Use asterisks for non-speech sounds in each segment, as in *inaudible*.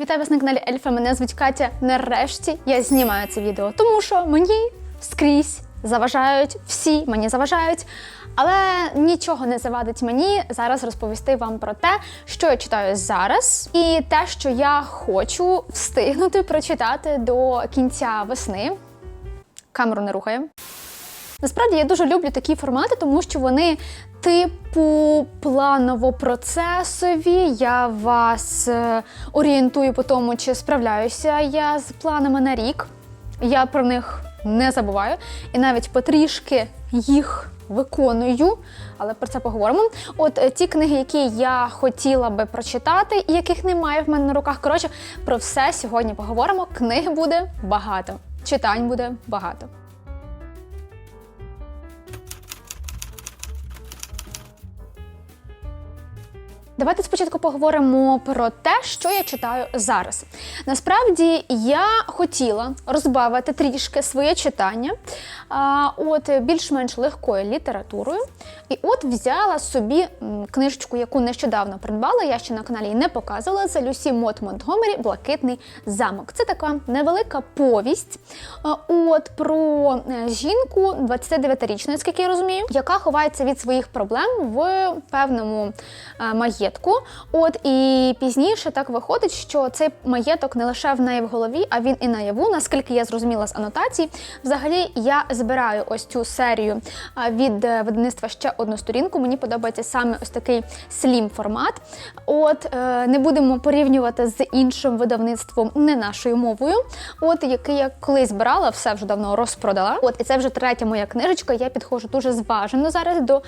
Вітаю вас на каналі Ельфа. Мене звуть Катя. Нарешті я знімаю це відео, тому що мені скрізь заважають всі, мені заважають. Але нічого не завадить мені зараз розповісти вам про те, що я читаю зараз, і те, що я хочу встигнути прочитати до кінця весни. Камеру не рухаємо. Насправді я дуже люблю такі формати, тому що вони типу планово-процесові. Я вас е, орієнтую по тому, чи справляюся я з планами на рік. Я про них не забуваю і навіть потрішки їх виконую, але про це поговоримо. От е, ті книги, які я хотіла би прочитати, і яких немає в мене на руках. Коротше, про все сьогодні поговоримо. Книг буде багато, читань буде багато. Давайте спочатку поговоримо про те, що я читаю зараз. Насправді я хотіла розбавити трішки своє читання, от більш-менш легкою літературою. І от взяла собі книжечку, яку нещодавно придбала. Я ще на каналі не показувала. Це Люсі Мот Монтгомері Блакитний замок. Це така невелика повість. От про е, жінку 29-річну, наскільки я розумію, яка ховається від своїх проблем в певному е, маєтку. От і пізніше так виходить, що цей маєток не лише в неї в голові, а він і наяву. Наскільки я зрозуміла з анотацій, взагалі я збираю ось цю серію від е, видавництва ще одну сторінку. Мені подобається саме ось такий слім формат. От е, не будемо порівнювати з іншим видавництвом не нашою мовою. От який я колись брала, все вже давно розпродала. От і це вже третя моя книжечка. Я підходжу дуже зважено зараз до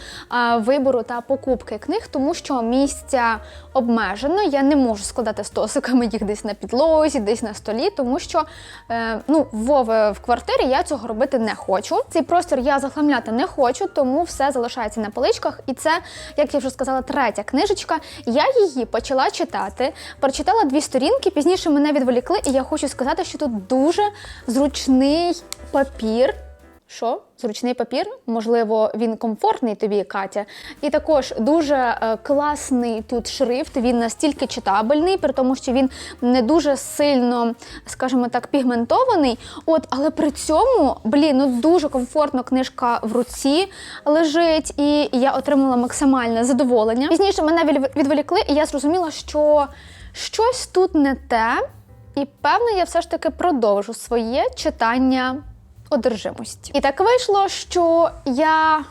вибору та покупки книг, тому що місця обмежено. Я не можу складати стосиками їх десь на підлозі, десь на столі, тому що е, ну, Вове в квартирі я цього робити не хочу. Цей простір я захламляти не хочу, тому все залишається на поличках. І це, як я вже сказала, третя книжечка. Я її почала читати, прочитала дві сторінки. Пізніше мене відволікли, і я хочу сказати, що тут дуже зручний папір. Що? Зручний папір? Можливо, він комфортний тобі, Катя. І також дуже е, класний тут шрифт. Він настільки читабельний, при тому, що він не дуже сильно, скажімо так, пігментований. От, але при цьому, блін, ну дуже комфортно книжка в руці лежить, і я отримала максимальне задоволення. Пізніше мене відволікли, і я зрозуміла, що щось тут не те. І певно, я все ж таки продовжу своє читання одержимості. І так вийшло, що я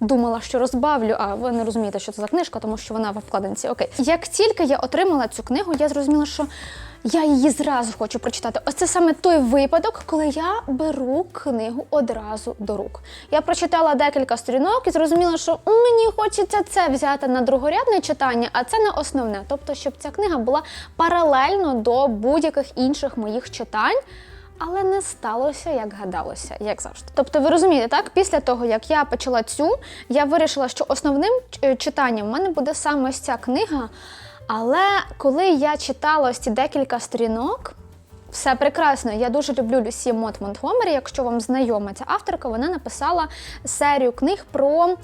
думала, що розбавлю, а ви не розумієте, що це за книжка, тому що вона в обкладинці. Окей. Як тільки я отримала цю книгу, я зрозуміла, що я її зразу хочу прочитати. Ось це саме той випадок, коли я беру книгу одразу до рук. Я прочитала декілька сторінок і зрозуміла, що мені хочеться це взяти на другорядне читання, а це на основне. Тобто, щоб ця книга була паралельно до будь-яких інших моїх читань. Але не сталося, як гадалося, як завжди. Тобто, ви розумієте, так? Після того, як я почала цю, я вирішила, що основним е, читанням в мене буде саме ось ця книга. Але коли я читала ось ці декілька сторінок, все прекрасно. Я дуже люблю Люсі Мот Монтгомері. Якщо вам знайома ця авторка, вона написала серію книг про е,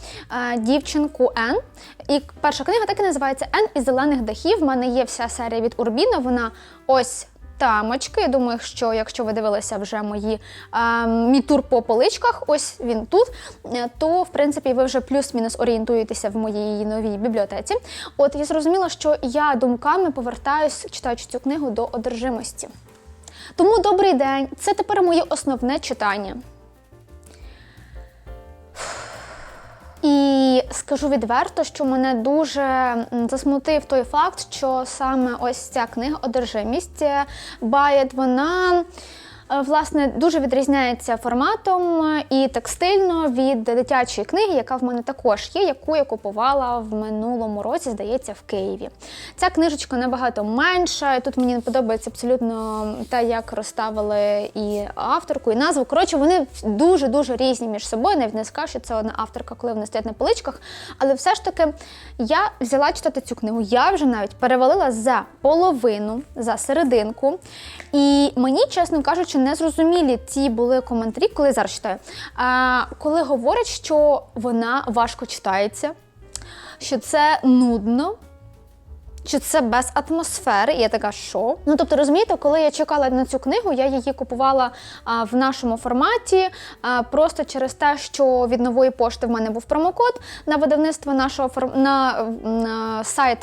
дівчинку Ен. І перша книга так і називається Ен із зелених дахів. В мене є вся серія від Урбіна. Вона ось. Тамочки, я думаю, що якщо ви дивилися вже мої е, мій тур по поличках, ось він тут, е, то в принципі ви вже плюс-мінус орієнтуєтеся в моїй новій бібліотеці. От я зрозуміла, що я думками повертаюсь, читаючи цю книгу до одержимості. Тому добрий день, це тепер моє основне читання. І скажу відверто, що мене дуже засмутив той факт, що саме ось ця книга Одержимість е, вона. Е, Власне, дуже відрізняється форматом е, і текстильно від дитячої книги, яка в мене також є, яку я купувала в минулому році, здається, в Києві. Ця книжечка набагато менша. Тут мені подобається абсолютно те, як розставили і авторку, і назву. Коротше, вони дуже дуже різні між собою. Навіть не скажу, що це одна авторка, коли вони стоять на поличках. Але все ж таки я взяла читати цю книгу. Я вже навіть перевалила за половину, за серединку. І мені, чесно кажучи, не зрозумілі ці були коментарі, коли зараз читаю. А, коли говорять, що вона важко читається, що це нудно. Чи це без атмосфери. І я така, що? Ну тобто, розумієте, коли я чекала на цю книгу, я її купувала а, в нашому форматі а, просто через те, що від нової пошти в мене був промокод на видавництво нашого на, на сайт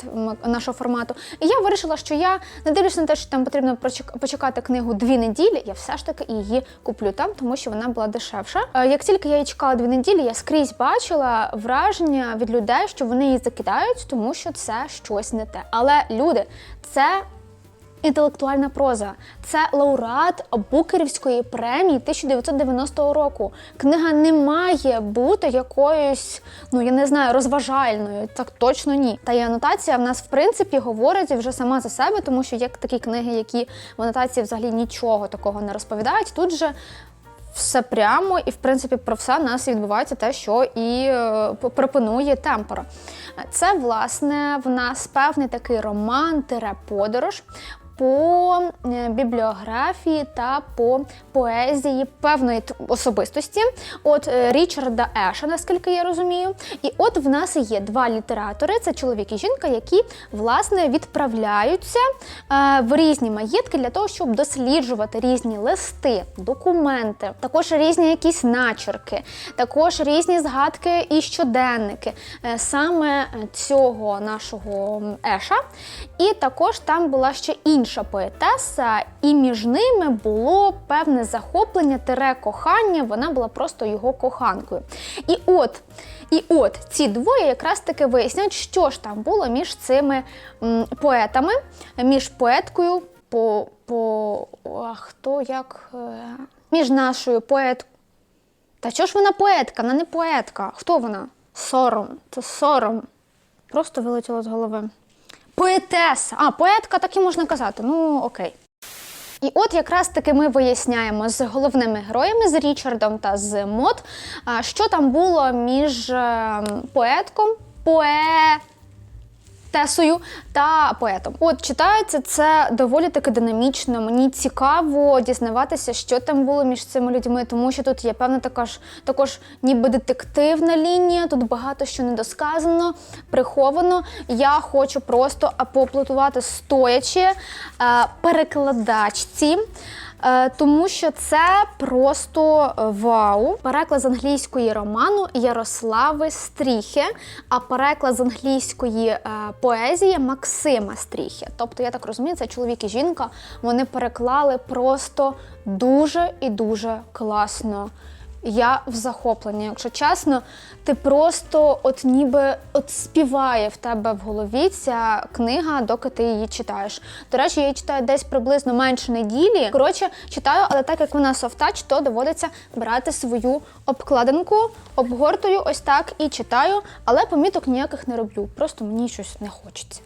нашого формату. І я вирішила, що я не дивлюся на те, що там потрібно почекати книгу дві неділі. Я все ж таки її куплю там, тому що вона була дешевша. Е, Як тільки я її чекала дві неділі, я скрізь бачила враження від людей, що вони її закидають, тому що це щось не те. Але люди, це Інтелектуальна проза це лауреат Букерівської премії 1990 року. Книга не має бути якоюсь, ну я не знаю, розважальною. Так точно ні. Та й анотація в нас в принципі говорить вже сама за себе, тому що є такі книги, які в анотації взагалі нічого такого не розповідають. Тут же все прямо, і в принципі про все нас відбувається те, що і е, пропонує темпора. Це власне в нас певний такий роман подорож по е, бібліографії та по поезії певної особистості, от е, Річарда Еша, наскільки я розумію. І от в нас є два літератори: це чоловік і жінка, які власне відправляються е, в різні маєтки для того, щоб досліджувати різні листи, документи, також різні якісь начерки, також різні згадки і щоденники саме цього нашого Еша. І також там була ще інша поетеса, і між ними було певне захоплення, тере кохання. Вона була просто його коханкою. І от. І от ці двоє якраз таки вияснять, що ж там було між цими м, поетами, між поеткою по, по а хто як е, між нашою поеткою. Та що ж вона поетка? Вона не поетка. Хто вона? Сором. Це сором. Просто вилетіло з голови. Поетеса. А, поетка, так і можна казати. Ну, окей. І от якраз таки ми виясняємо з головними героями, з Річардом та з Мод, що там було між поетком, поетком, поетесою та поетом. От читається це доволі таки динамічно. Мені цікаво дізнаватися, що там було між цими людьми, тому що тут є певна така ж також ніби детективна лінія. Тут багато що недосказано, приховано. Я хочу просто поаплодувати стоячи е, перекладачці. Е, Тому що це просто е, вау. Переклад з англійської роману Ярослави Стріхи, а переклад з англійської е, поезії Максима Стріхи. Тобто, я так розумію, це чоловік і жінка. Вони переклали просто дуже і дуже класно. Я в захопленні, якщо чесно, ти просто от ніби от співає в тебе в голові ця книга, доки ти її читаєш. До речі, я її читаю десь приблизно менше неділі. Коротше, читаю, але так як вона софтач, то доводиться брати свою обкладинку, обгортую ось так і читаю, але поміток ніяких не роблю. Просто мені щось не хочеться.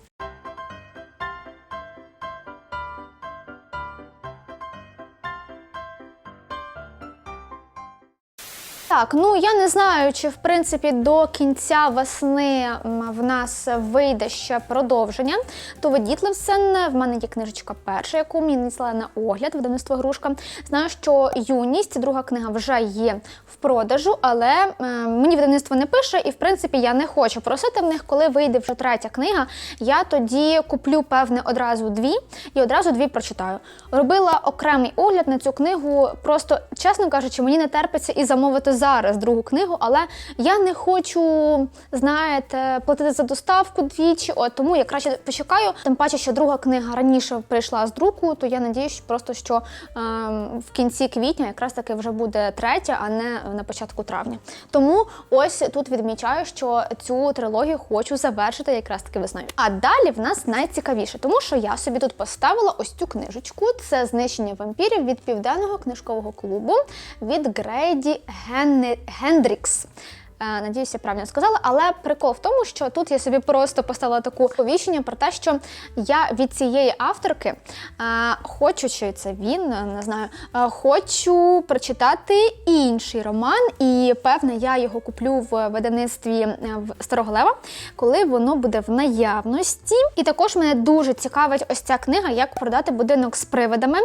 Так, ну я не знаю, чи в принципі до кінця весни в нас вийде ще продовження. То Дітлевсен, в мене є книжечка перша, яку мені надіслали на огляд, видавництво грушка. Знаю, що юність, друга книга вже є в продажу, але е, мені видавництво не пише, і в принципі я не хочу просити в них, коли вийде вже третя книга. Я тоді куплю певне одразу дві і одразу дві прочитаю. Робила окремий огляд на цю книгу. Просто чесно кажучи, мені не терпиться і замовити зараз другу книгу, але я не хочу, знаєте, платити за доставку двічі. От тому я краще почекаю. Тим паче, що друга книга раніше прийшла з друку, то я надіюсь, просто що ем, в кінці квітня якраз таки вже буде третя, а не на початку травня. Тому ось тут відмічаю, що цю трилогію хочу завершити якраз таки весною. А далі в нас найцікавіше, тому що я собі тут поставила ось цю книжечку. Це знищення вампірів від південного книжкового клубу від Грейді Генне- Гендрікс. Е, Надіюсь, я правильно сказала, але прикол в тому, що тут я собі просто поставила таку повіщення про те, що я від цієї авторки е, хочу, чи це він, е, не знаю, хочу прочитати інший роман, і певне, я його куплю в видавництві е, Старого Лева, коли воно буде в наявності. І також мене дуже цікавить ось ця книга, як продати будинок з привидами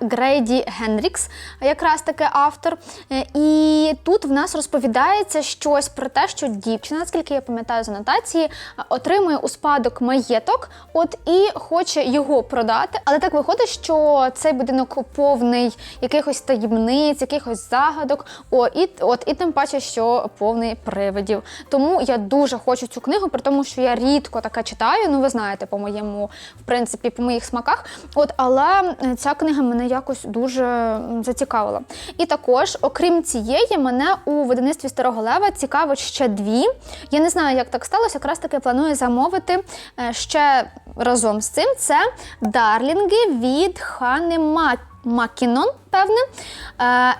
Грейді Генрікс, якраз таки автор. І тут в нас розповідається це щось про те, що дівчина, наскільки я пам'ятаю з анотації, отримує у спадок маєток, от і хоче його продати. Але так виходить, що цей будинок повний якихось таємниць, якихось загадок. О, і от і тим паче, що повний привидів. Тому я дуже хочу цю книгу, при тому, що я рідко таке читаю. Ну, ви знаєте, по моєму, в принципі, по моїх смаках. От, але ця книга мене якось дуже зацікавила. І також, окрім цієї, мене у видавництві Старого Лева Цікаво, ще дві. Я не знаю, як так сталося. Якраз таки планую замовити е, ще разом з цим. Це Дарлінги від Хани Макінон, певне.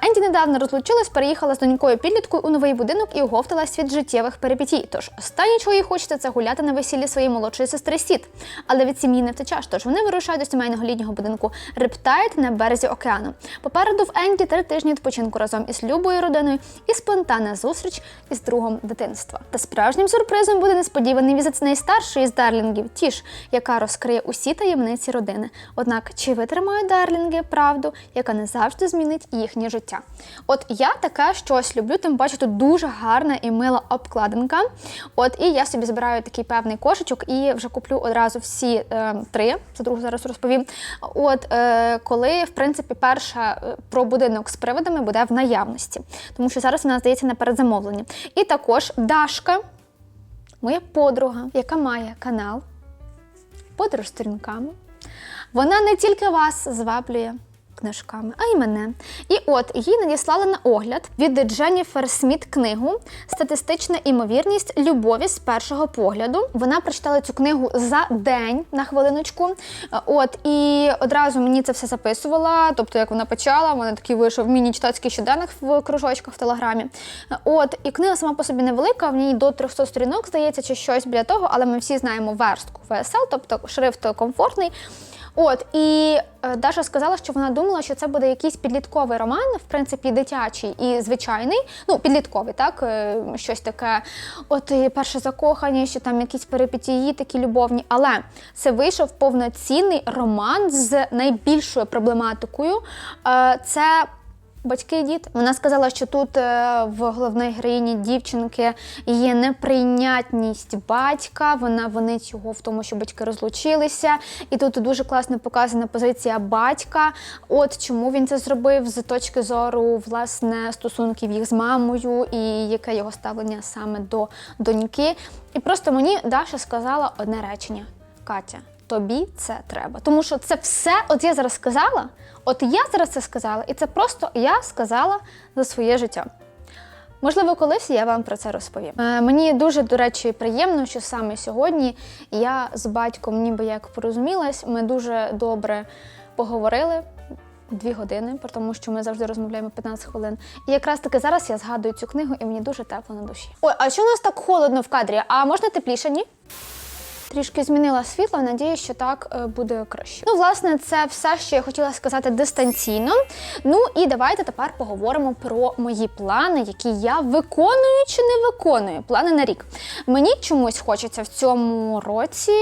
Енді недавно розлучилась, переїхала з донькою підліткою у новий будинок і оговталась від життєвих перипетій. Тож останнє, чого їй хочеться, це гуляти на весіллі своєї молодшої сестри Сіт. Але від сім'ї не втечеш, тож вони вирушають до сімейного літнього будинку Рептайт на березі океану. Попереду в Енді три тижні відпочинку разом із любою родиною і спонтанна зустріч із другом дитинства. Та справжнім сюрпризом буде несподіваний візит найстаршої з дарлінгів, Тіш, яка розкриє усі таємниці родини. Однак чи витримають дарлінги правду, яка не завжди змінить їхнє життя? От я таке щось люблю, тим паче тут дуже гарна і мила обкладинка. От і я собі збираю такий певний кошечок і вже куплю одразу всі е, три. За другу зараз розповім. От е, коли в принципі перша е, про будинок з привидами буде в наявності, тому що зараз вона здається на передзамовленні. І також Дашка, моя подруга, яка має канал Подорож сторінками. Вона не тільки вас зваблює книжками, а й мене. І от їй надіслали на огляд від Дженніфер Сміт книгу Статистична імовірність любові з першого погляду. Вона прочитала цю книгу за день на хвилиночку. От і одразу мені це все записувала. Тобто, як вона почала, вона такий вийшов міні-читацький щоденник в кружочках в телеграмі. От і книга сама по собі невелика, в ній до 300 сторінок здається, чи щось біля того, але ми всі знаємо верстку VSL, тобто шрифт комфортний. От і е, Даша сказала, що вона думала, що це буде якийсь підлітковий роман, в принципі, дитячий і звичайний. Ну, підлітковий, так е, щось таке, от і перше закохання, що там якісь перипетії такі любовні. Але це вийшов повноцінний роман з найбільшою проблематикою. Е, Це Батьки і діти. Вона сказала, що тут е, в головної героїні дівчинки є неприйнятність батька. Вона винить його в тому, що батьки розлучилися. І тут дуже класно показана позиція батька. От чому він це зробив з точки зору власне стосунків їх з мамою і яке його ставлення саме до доньки. І просто мені Даша сказала одне речення: Катя. Тобі це треба. Тому що це все, от я зараз сказала, от я зараз це сказала, і це просто я сказала за своє життя. Можливо, колись я вам про це розповім. Е, мені дуже, до речі, приємно, що саме сьогодні я з батьком ніби як порозумілась, ми дуже добре поговорили. Дві години, тому що ми завжди розмовляємо 15 хвилин. І якраз таки зараз я згадую цю книгу, і мені дуже тепло на душі. Ой, а що у нас так холодно в кадрі? А можна тепліше, ні? Трішки змінила світло, надію, що так е, буде краще. Ну, власне, це все, що я хотіла сказати дистанційно. Ну і давайте тепер поговоримо про мої плани, які я виконую чи не виконую. Плани на рік. Мені чомусь хочеться в цьому році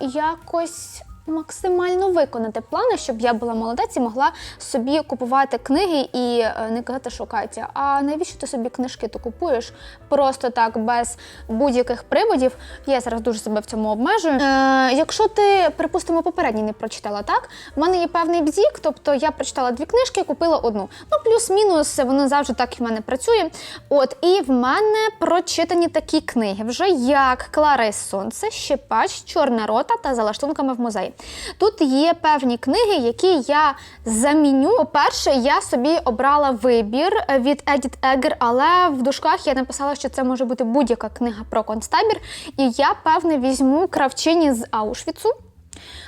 якось. Максимально виконати плани, щоб я була молодець і могла собі купувати книги і е, не казати, що Катя, а навіщо ти собі книжки то купуєш? Просто так, без будь-яких приводів. Я зараз дуже себе в цьому обмежую. Е, якщо ти, припустимо, попередній не прочитала, так? В мене є певний бзік, тобто я прочитала дві книжки, купила одну. Ну, плюс-мінус, воно завжди так і в мене працює. От, і в мене прочитані такі книги, вже як Клара і Сонце, Щепач, Чорна рота та за лаштунками в музеї. Тут є певні книги, які я заміню. По-перше, я собі обрала вибір від Едіт Егер, але в дужках я написала, що це може бути будь-яка книга про концтабір. І я, певне, візьму кравчині з Аушвіцу.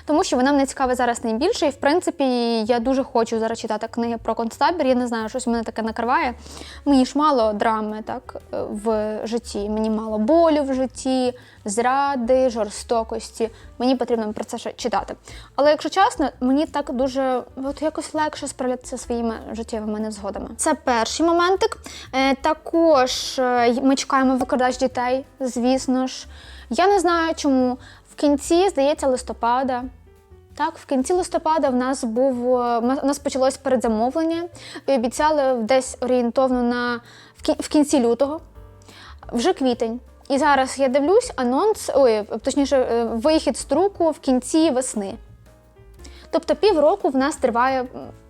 Тому що вона мене цікавить зараз найбільше, і в принципі я дуже хочу зараз читати книги про концтабір. Я не знаю, щось мене таке накриває. Мені ж мало драми так в житті. Мені мало болю в житті, зради, жорстокості. Мені потрібно про це читати. Але якщо чесно, мені так дуже от якось легше справлятися своїми життєвими невзгодами. Це перший моментик. Е, також е, ми чекаємо викрадач дітей, звісно ж. Я не знаю чому. Кінці, здається, листопада. Так, в кінці листопада в нас був е, у нас почалось передзамовлення і обіцяли десь орієнтовно на в кінці лютого. Вже квітень. І зараз я дивлюсь анонс, ой, точніше, е, вихід з друку в кінці весни. Тобто півроку в нас триває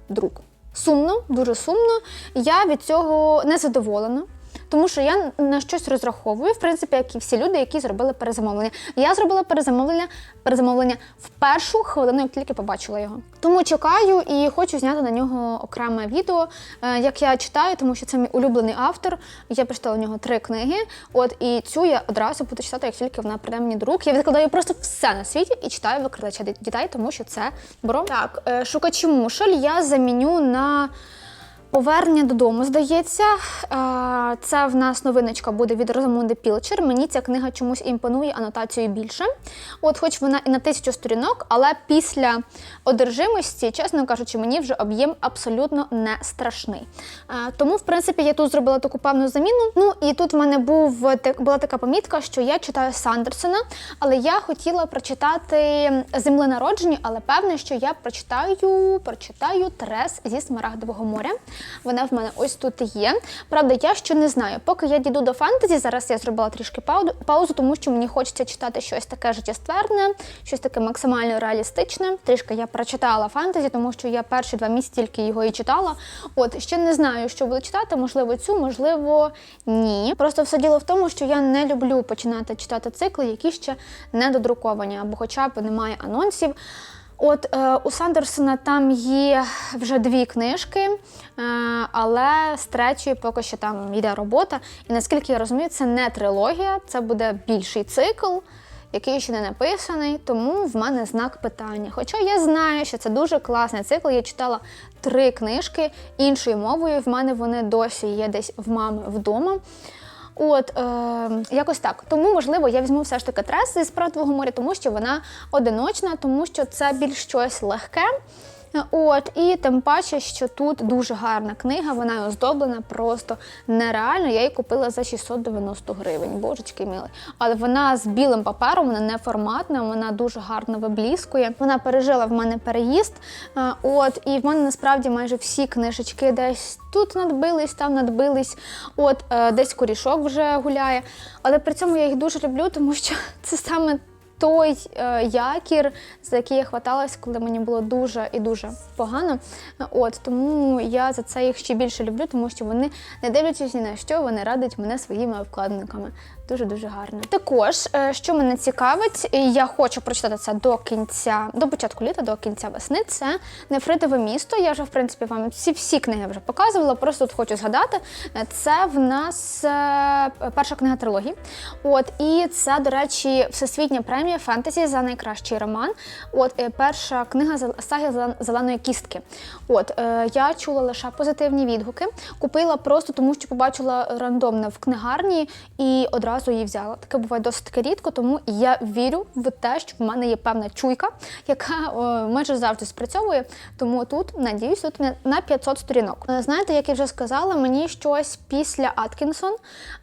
друк. Сумно, дуже сумно. Я від цього не задоволена. Тому що я на щось розраховую, в принципі, як і всі люди, які зробили перезамовлення. Я зробила перезамовлення, перезамовлення в першу хвилину, як тільки побачила його. Тому чекаю і хочу зняти на нього окреме відео, е, як я читаю, тому що це мій улюблений автор. Я прочитала у нього три книги. От і цю я одразу буду читати, як тільки вона прийде мені до рук. Я відкладаю просто все на світі і читаю викрадача дітей, тому що це бро. Так, е, шукачі мушель я заміню на. Повернення додому, здається, це в нас новиночка буде від Розамунди Пілчер. Мені ця книга чомусь імпонує анотацією більше. От, хоч вона і на тисячу сторінок, але після одержимості, чесно кажучи, мені вже об'єм абсолютно не страшний. Тому, в принципі, я тут зробила таку певну заміну. Ну і тут в мене був була така помітка, що я читаю Сандерсона, але я хотіла прочитати земли народження, але певне, що я прочитаю, прочитаю Трес зі Смарагдового моря. Вона в мене ось тут є. Правда, я ще не знаю. Поки я дійду до фентезі, зараз я зробила трішки паузу, тому що мені хочеться читати щось таке життєстверне, щось таке максимально реалістичне. Трішки я прочитала фентезі, тому що я перші два місяці тільки його і читала. От ще не знаю, що буду читати. Можливо, цю, можливо, ні. Просто все діло в тому, що я не люблю починати читати цикли, які ще не додруковані, або хоча б немає анонсів. От е, у Сандерсона там є вже дві книжки, е, але з третьої поки що там йде робота. І наскільки я розумію, це не трилогія, це буде більший цикл, який ще не написаний, тому в мене знак питання. Хоча я знаю, що це дуже класний цикл. Я читала три книжки іншою мовою. В мене вони досі є десь в мами вдома. От е, якось так. Тому, можливо, я візьму все ж таки трес з пратового моря, тому що вона одиночна, тому що це більш щось легке. От, і тим паче, що тут дуже гарна книга, вона оздоблена просто нереально. Я її купила за 690 гривень, божечки милий. Але вона з білим папером, вона не форматна, вона дуже гарно вибліскує. Вона пережила в мене переїзд. Е, От, і в мене насправді майже всі книжечки десь тут надбились, там надбились. От е, десь корішок вже гуляє. Але при цьому я їх дуже люблю, тому що *laughs* це саме той е, якір, за який я хваталась, коли мені було дуже і дуже погано. От тому я за це їх ще більше люблю, тому що вони не дивлячись ні на що, вони радять мене своїми вкладниками. Дуже дуже гарно. Також, е, що мене цікавить, я хочу прочитати це до кінця, до початку літа, до кінця весни. Це Нефритове місто. Я вже в принципі вам всі всі книги вже показувала. Просто тут хочу згадати. Е, Це в нас е, перша книга трилогії. От і це, до речі, всесвітня премія фентезі за найкращий роман. От перша книга «Зел- саги зеленої кістки. От я чула лише позитивні відгуки. Купила просто тому, що побачила рандомно в книгарні і одразу її взяла. Таке буває досить рідко, тому я вірю в те, що в мене є певна чуйка, яка о, майже завжди спрацьовує. Тому тут надіюсь, тут на- на 500 сторінок. Е, Знаєте, як я вже сказала, мені щось після Аткінсон,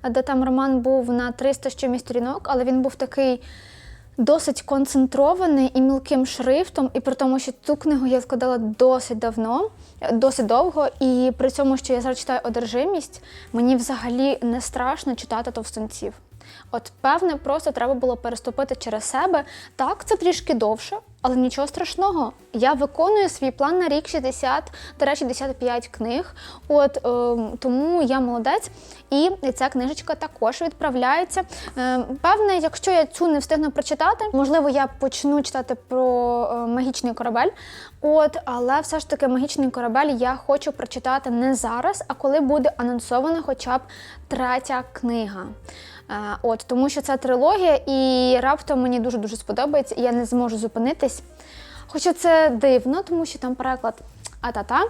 де там роман був на 300 з чимось сторінок, але він був такий. Досить концентрований і мілким шрифтом, і при тому, що цю книгу я складала досить давно, досить довго, і при цьому, що я зараз читаю одержимість, мені взагалі не страшно читати товстунців. От, певне, просто треба було переступити через себе. Так, це трішки довше, але нічого страшного. Я виконую свій план на рік 60, до речі, 55 книг. От ем, тому я молодець. І ця книжечка також відправляється. Ем, певне, якщо я цю не встигну прочитати, можливо, я почну читати про е, магічний корабель. От, але все ж таки магічний корабель я хочу прочитати не зараз, а коли буде анонсована хоча б третя книга. Е, От, тому що це трилогія, і раптом мені дуже дуже сподобається, і я не зможу зупинитись. Хоча це дивно, тому що там переклад а-та-та.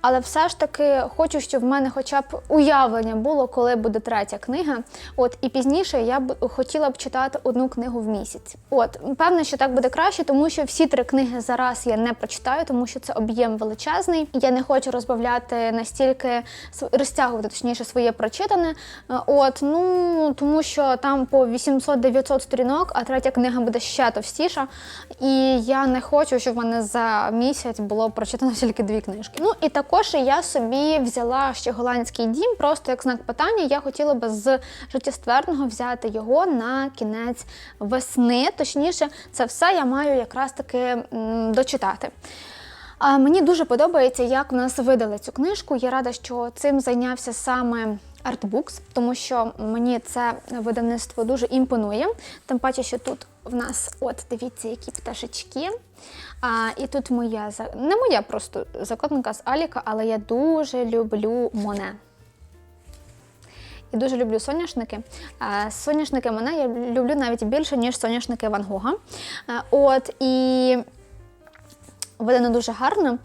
Але все ж таки хочу, щоб в мене хоча б уявлення було, коли буде третя книга. От і пізніше я б хотіла б читати одну книгу в місяць. От певно, що так буде краще, тому що всі три книги зараз я не прочитаю, тому що це об'єм величезний. Я не хочу розбавляти настільки розтягувати точніше своє прочитане. От ну тому що там по 800-900 сторінок, а третя книга буде ще товстіша. І я не хочу, щоб в мене за місяць було прочитано тільки дві свої книжки. Ну і також я собі взяла ще голландський дім, просто як знак питання. Я хотіла би з життєстверного взяти його на кінець весни. Точніше, це все я маю якраз таки дочитати. А мені дуже подобається, як в нас видали цю книжку. Я рада, що цим зайнявся саме Artbooks, тому що мені це видавництво дуже імпонує. Тим паче, що тут в нас, от дивіться, які пташечки. А, і тут моя не моя просто закладинка з Аліка, але я дуже люблю Моне. І дуже люблю соняшники. Соняшники мене я люблю навіть більше, ніж соняшники Ван Гога. От і видано дуже гарно.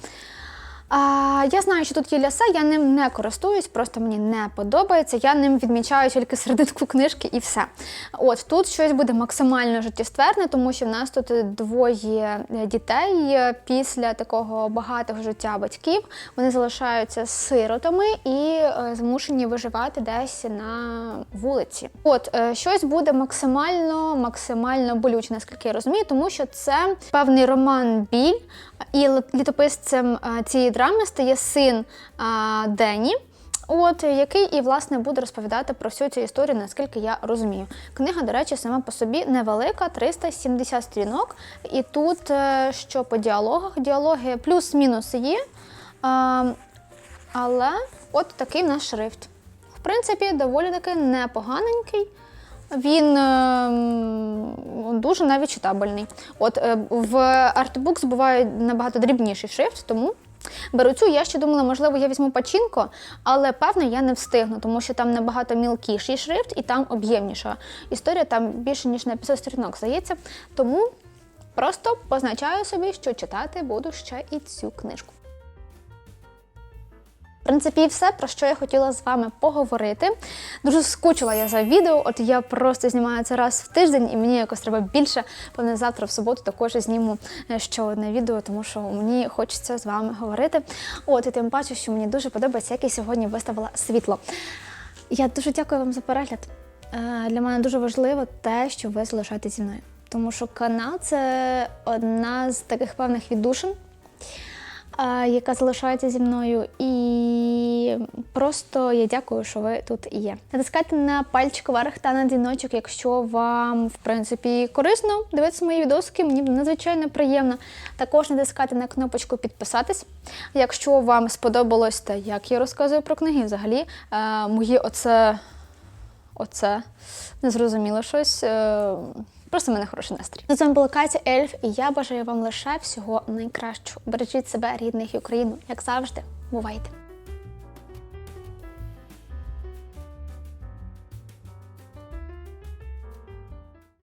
А, я знаю, що тут є ляса, я ним не користуюсь, просто мені не подобається. Я ним відмічаю тільки серединку книжки і все. От тут щось буде максимально життєстверне, тому що в нас тут двоє дітей після такого багатого життя батьків. Вони залишаються сиротами і е, змушені виживати десь на вулиці. От е, щось буде максимально, максимально болюче, наскільки я розумію, тому що це певний роман біль, і літописцем е, цієї драми стає син е, Дені. От який і власне буде розповідати про всю цю історію, наскільки я розумію. Книга, до речі, сама по собі невелика, 370 сторінок. І тут е, що по діалогах, діалоги плюс-мінус є. але от такий в нас шрифт. В принципі, доволі таки непоганенький. Він е, дуже навіть читабельний. От е, в Artbooks буває набагато дрібніший шрифт, тому беру цю. Я ще думала, можливо, я візьму пачінко, але певно я не встигну, тому що там набагато мілкіший шрифт і там об'ємніша історія, там більше ніж на 500 сторінок, здається. Тому просто позначаю собі, що читати буду ще і цю книжку. В принципі, все, про що я хотіла з вами поговорити. Дуже скучила я за відео, от я просто знімаю це раз в тиждень, і мені якось треба більше. Певне, завтра в суботу також зніму е, ще одне відео, тому що мені хочеться з вами говорити. От, і тим паче, що мені дуже подобається, як я сьогодні виставила світло. Я дуже дякую вам за перегляд. Е, Для мене дуже важливо те, що ви залишаєтесь зі мною. Тому що канал це одна з таких певних віддушин, яка залишається зі мною. І просто я дякую, що ви тут є. Натискайте на пальчик вверх та на дзвіночок, якщо вам, в принципі, корисно дивитися мої відоски, мені надзвичайно приємно. Також натискайте на кнопочку підписатись. Якщо вам сподобалось те, як я розказую про книги, взагалі е, мої оце, оце незрозуміло щось. Просто в мене хороший настрій. З вами була Катя Ельф, і я бажаю вам лише всього найкращого. Бережіть себе, рідних і Україну, як завжди. Бувайте!